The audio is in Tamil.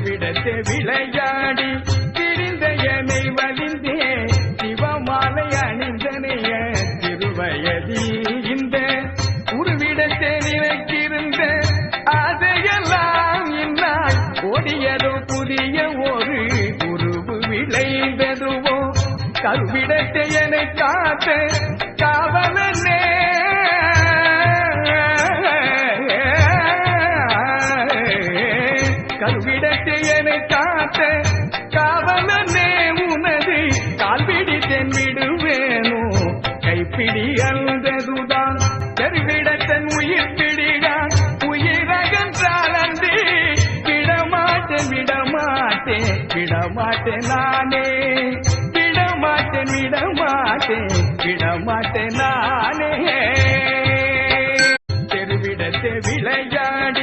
தெருவிடத்தை விளையாடி திரிந்த என்னை வலிந்தே சிவமாலை அணிந்தனைய திருவயதி இந்த உருவிடத்தை நினைக்கிருந்த அதையெல்லாம் இந்நாள் ஓடியதோ புதிய ஒரு உருவு விளைந்ததுவோ கருவிடத்தை என காத்த கருவிடத்தை என்னை காத்த காவலனே உனது. கால்பிடித்தேன் விடுவேனோ? கைப்பிடி அந்ததுதான் கருவிடத்தன் உயிர் பிடிதான். உயிரகன்றால் அன்றி விடமாட்டேன் விடமாட்டேன் விடமாட்டேன் நானே. விடமாட்டேன் விடமாட்டேன் விடமாட்டேன் நானே. தெருவிடத்தை விளையாடி.